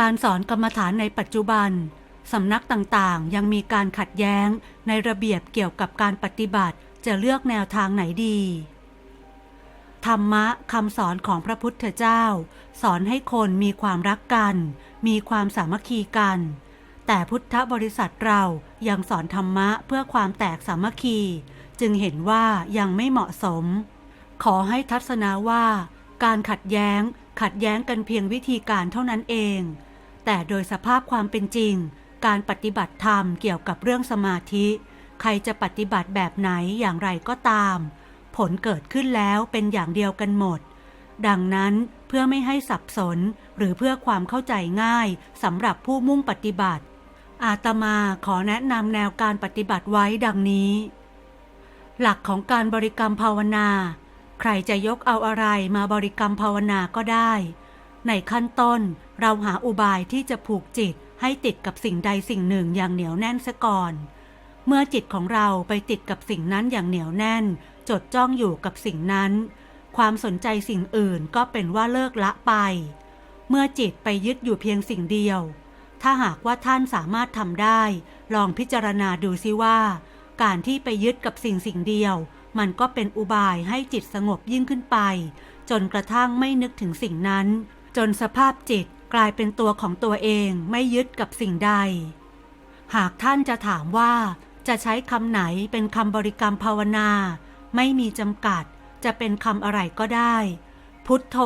การสอนกรรมฐานในปัจจุบันสำนักต่างๆ ยังมีการขัดแย้งในระเบียบเกี่ยวกับการปฏิบัติจะเลือกแนวทางไหนดี ธรรมะคำสอนของพระพุทธเจ้า สอนให้คนมีความรักกัน มีความสามัคคีกัน แต่พุทธบริษัทเรายังสอนธรรมะเพื่อความแตกสามัคคี จึงเห็นว่ายังไม่เหมาะสม ขอให้ทัศนาว่า การขัดแย้งขัดแย้งกันเพียงวิธีการเท่านั้นเอง แต่โดยสภาพความเป็นจริง การปฏิบัติธรรมเกี่ยวกับเรื่องสมาธิ ใครจะปฏิบัติแบบไหนอย่างไรก็ตาม ผลเกิดขึ้นแล้วเป็นอย่างเดียวกันหมด ดังนั้นเพื่อไม่ให้สับสนหรือเพื่อความเข้าใจง่ายสำหรับผู้มุ่งปฏิบัติ อาตมาขอแนะนำแนวการปฏิบัติไว้ดังนี้ หลักของการบริกรรมภาวนา ใครจะยกเอาอะไรมาบริกรรมภาวนาก็ได้ ในขั้นต้น เราหาอุบายที่จะผูกจิตให้ติดกับสิ่งใดสิ่งหนึ่งอย่างเหนียวแน่นซะก่อน เมื่อจิตของเราไปติดกับสิ่งนั้นอย่างเหนียวแน่น จดจ้องอยู่กับสิ่งนั้น ความสนใจสิ่งอื่นก็เป็นว่าเลิกละไป เมื่อจิตไปยึดอยู่เพียงสิ่งเดียว ถ้าหากว่าท่านสามารถทำได้ ลองพิจารณาดูซิว่า การที่ไปยึดกับสิ่งสิ่งเดียว มันก็เป็นอุบายให้จิตสงบยิ่งขึ้นไป จนกระทั่งไม่นึกถึงสิ่งนั้น จนสภาพจิตกลายเป็นตัวของตัวเองไม่ยึดกับสิ่งใด หากท่านจะถามว่าจะใช้คำไหนเป็นคำบริกรรมภาวนา ไม่มีจำกัด จะเป็นคำอะไรก็ได้ พุทโธ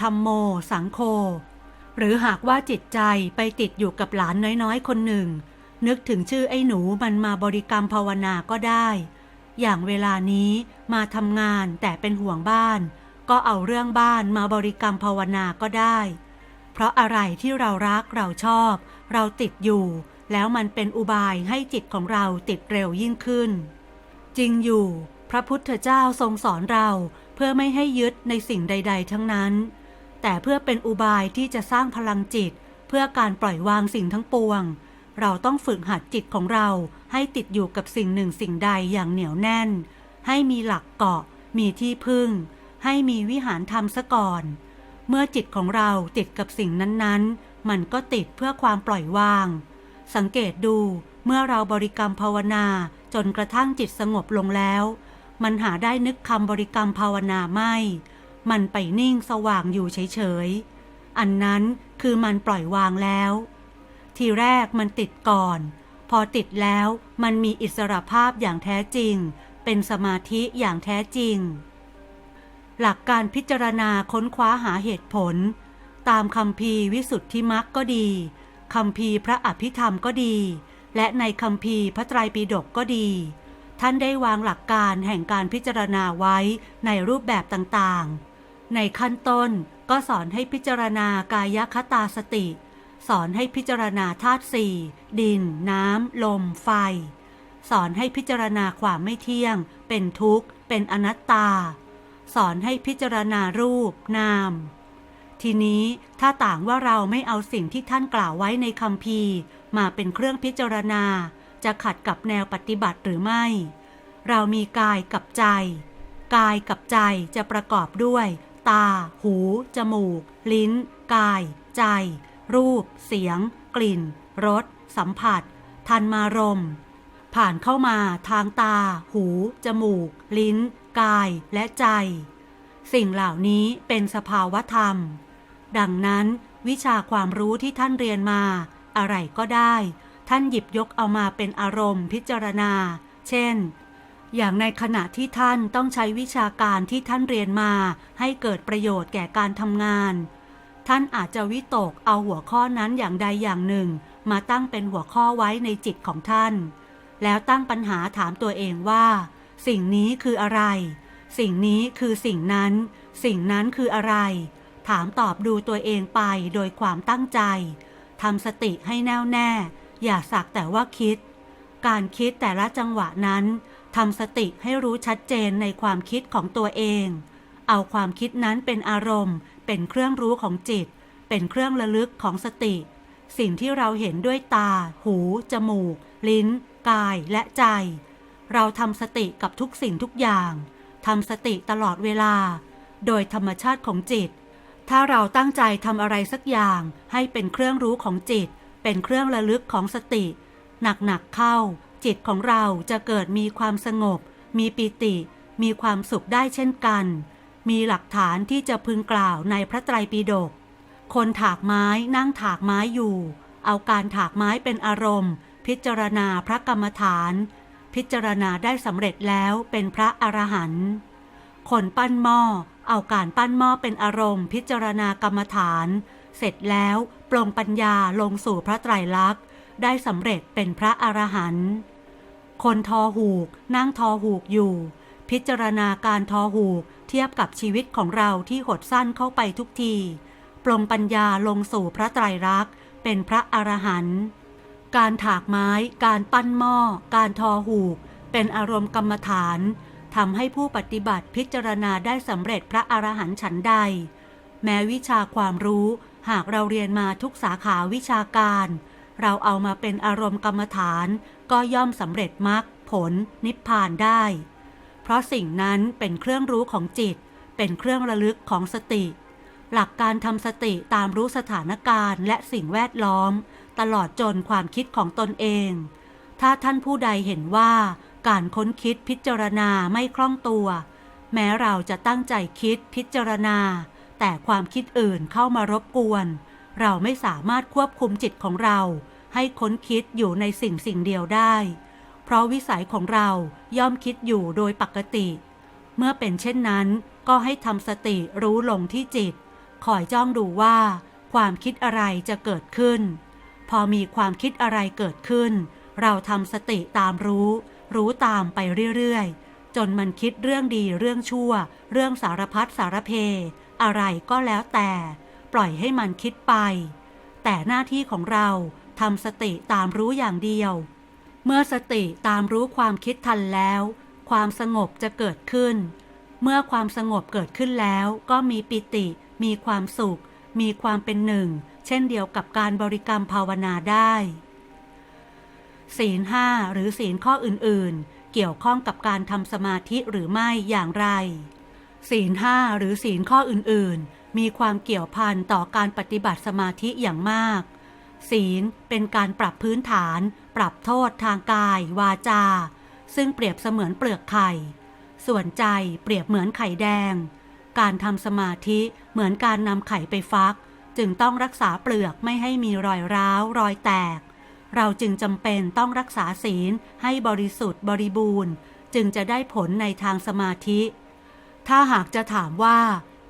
ธรรมโม สังโฆหรือหากว่าจิตใจไปติดอยู่กับหลานน้อยๆ คนหนึ่ง นึกถึงชื่อไอ้หนูมันมาบริกรรมภาวนาก็ได้ อย่างเวลานี้มาทำงานแต่เป็นห่วงบ้าน ก็เอาเรื่องบ้านมาบริกรรมภาวนาก็ได้ เพราะอะไรที่เรารักเราชอบ เราติดอยู่ แล้วมันเป็นอุบายให้จิตของเราติดเร็วยิ่งขึ้น จริงอยู่ พระพุทธเจ้าทรงสอนเราเพื่อไม่ให้ยึดในสิ่งใด ๆ ทั้งนั้น แต่เพื่อเป็นอุบายที่จะสร้างพลังจิต เพื่อการปล่อยวางสิ่งทั้งปวง เราต้องฝึกหัดจิตของเราให้ติดอยู่กับสิ่งหนึ่งสิ่งใดอย่างเหนียวแน่น ให้มีหลักเกาะ มีที่พึ่ง ให้มีวิหารธรรมซะก่อน เมื่อจิตของเราติดกับสิ่งนั้นๆ มันก็ติดเพื่อความปล่อยวาง สังเกตดูเมื่อเราบริกรรมภาวนาจนกระทั่งจิตสงบลงแล้ว มันหาได้นึกคำบริกรรมภาวนาไม่ มันไปนิ่งสว่างอยู่เฉยๆ อันนั้นคือมันปล่อยวางแล้ว ทีแรกมันติดก่อน พอติดแล้วมันมีอิสรภาพอย่างแท้จริง เป็นสมาธิอย่างแท้จริง หลักการพิจารณาค้นคว้าหาเหตุผล ตามคำพีวิสุทธิมรักก็ดีคำพีพระอภิธรรมก็ดี และในคำพีพระไตรปิฎกก็ดี ท่านได้วางหลักการแห่งการพิจารณาไว้ในรูปแบบต่างๆ ในขั้นต้นก็สอนให้พิจารณากายคตาสติ สอนให้พิจารณาธาตุสี่ดิน น้ำ ลม ไฟ สอนให้พิจารณาความไม่เที่ยง เป็นทุกข์ เป็นอนัตตา สอนให้พิจารณารูป นาม ทีนี้ถ้าต่างว่าเราไม่เอาสิ่งที่ท่านกล่าวไว้ในคำพีมาเป็นเครื่องพิจารณา จะขัดกับแนวปฏิบัติหรือไม่ เรามีกายกับใจ กายกับใจจะประกอบด้วย ตา หู จมูก ลิ้น กาย ใจ รูป เสียง กลิ่น รส สัมผัส ทันมารมผ่านเข้ามาทางตา หู จมูก ลิ้น กายและใจ สิ่งเหล่านี้เป็นสภาวธรรม ดังนั้นวิชาความรู้ที่ท่านเรียนมา อะไรก็ได้ ท่านหยิบยกเอามาเป็นอารมณ์พิจารณา เช่น อย่างในขณะที่ท่านต้องใช้วิชาการที่ท่านเรียนมา ให้เกิดประโยชน์แก่การทำงาน ท่านอาจจะวิตกเอาหัวข้อนั้นอย่างใดอย่างหนึ่ง มาตั้งเป็นหัวข้อไว้ในจิตของท่าน แล้วตั้งปัญหาถามตัวเองว่า สิ่งนี้คืออะไร สิ่งนี้คือสิ่งนั้น สิ่งนั้นคืออะไร ถามตอบดูตัวเองไปโดยความตั้งใจทำสติให้แน่วแน่ อย่าสักแต่ว่าคิด การคิดแต่ละจังหวะนั้นทำสติให้รู้ชัดเจนในความคิดของตัวเอง เอาความคิดนั้นเป็นอารมณ์ เป็นเครื่องรู้ของจิต เป็นเครื่องระลึกของสติ สิ่งที่เราเห็นด้วยตา หู จมูก ลิ้น กายและใจ เราทำสติกับทุกสิ่งทุกอย่างทำสติตลอดเวลา โดยธรรมชาติของจิต ถ้าเราตั้งใจทำอะไรสักอย่างให้เป็นเครื่องรู้ของจิต เป็นเครื่องระลึกของสติ หนักๆเข้า จิตของเราจะเกิดมีความสงบ มีปิติ มีความสุขได้เช่นกัน มีหลักฐานที่จะพึงกล่าวในพระไตรปิฎกคนถากไม้นั่งถากไม้อยู่ เอาการถากไม้เป็นอารมณ์ พิจารณาพระกรรมฐาน พิจารณาได้สำเร็จแล้วเป็นพระอรหันต์คนปั้นหม้อเอาการปั้นหม้อเป็นอารมณ์ พิจารณากรรมฐาน เสร็จแล้วปลงปัญญาลงสู่พระไตรลักษณ์ ได้สำเร็จเป็นพระอรหันต์คนทอหูกนั่งทอหูกอยู่ พิจารณาการทอหูกเทียบกับชีวิตของเราที่หดสั้นเข้าไปทุกที ปลงปัญญาลงสู่พระไตรลักษณ์ เป็นพระอรหันต์ การถากไม้ การปั้นหม้อ การทอหูก เป็นอารมณ์กรรมฐานทำให้ผู้ปฏิบัติพิจารณาได้สำเร็จพระอรหันต์ฉันใด แม้วิชาความรู้หากเราเรียนมาทุกสาขาวิชาการ เราเอามาเป็นอารมณ์กรรมฐาน ก็ย่อมสำเร็จมรรคผล นิพพานได้ เพราะสิ่งนั้นเป็นเครื่องรู้ของจิต เป็นเครื่องระลึกของสติ หลักการทำสติตามรู้สถานการณ์และสิ่งแวดล้อม ตลอดจนความคิดของตนเอง ถ้าท่านผู้ใดเห็นว่าการค้นคิดพิจารณาไม่คล่องตัว แม้เราจะตั้งใจคิดพิจารณา แต่ความคิดอื่นเข้ามารบกวน เราไม่สามารถควบคุมจิตของเรา ให้ค้นคิดอยู่ในสิ่งสิ่งเดียวได้ เพราะวิสัยของเราย่อมคิดอยู่โดยปกติ เมื่อเป็นเช่นนั้นก็ให้ทำสติรู้ลงที่จิตคอยจ้องดูว่า ความคิดอะไรจะเกิดขึ้น พอมีความคิดอะไรเกิดขึ้น เราทำสติตามรู้ รู้ตามไปเรื่อยๆ จนมันคิดเรื่องดีเรื่องชั่ว เรื่องสารพัดสารเพ อะไรก็แล้วแต่ ปล่อยให้มันคิดไป แต่หน้าที่ของเราทำสติตามรู้อย่างเดียว เมื่อสติตามรู้ความคิดทันแล้ว ความสงบจะเกิดขึ้น เมื่อความสงบเกิดขึ้นแล้วก็มีปิติ มีความสุข มีความเป็นหนึ่ง เช่นเดียวกับการบริกรรมภาวนาได้ ศีลห้าหรือศีลข้ออื่นๆ เกี่ยวข้องกับการทำสมาธิหรือไม่อย่างไร ศีลห้าหรือศีลข้ออื่นๆ มีความเกี่ยวพันต่อการปฏิบัติสมาธิอย่างมาก ศีลเป็นการปรับพื้นฐาน ปรับโทษทางกาย วาจา ซึ่งเปรียบเสมือนเปลือกไข่ ส่วนใจเปรียบเหมือนไข่แดง การทำสมาธิเหมือนการนำไข่ไปฟัก จึงต้องรักษาเปลือกไม่ให้มีรอยร้าว รอยแตก เราจึงจำเป็นต้องรักษาศีลให้บริสุทธิ์บริบูรณ์ จึงจะได้ผลในทางสมาธิ ถ้าหากจะถามว่า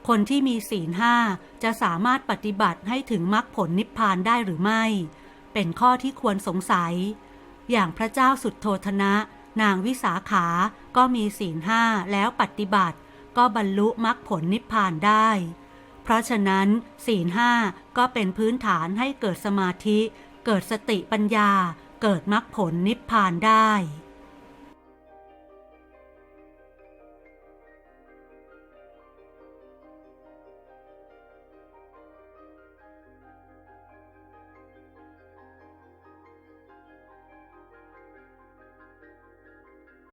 คนที่มีศีลห้าจะสามารถปฏิบัติให้ถึงมรรคผลนิพพานได้หรือไม่ เป็นข้อที่ควรสงสัย อย่างพระเจ้าสุดโทธนะ นางวิสาขา ก็มีศีลห้าแล้วปฏิบัติ ก็บรรลุมรรคผลนิพพานได้ เพราะฉะนั้นศีลห้าก็เป็นพื้นฐานให้เกิดสมาธิ เกิดสติปัญญา เกิดมรรคผลนิพพานได้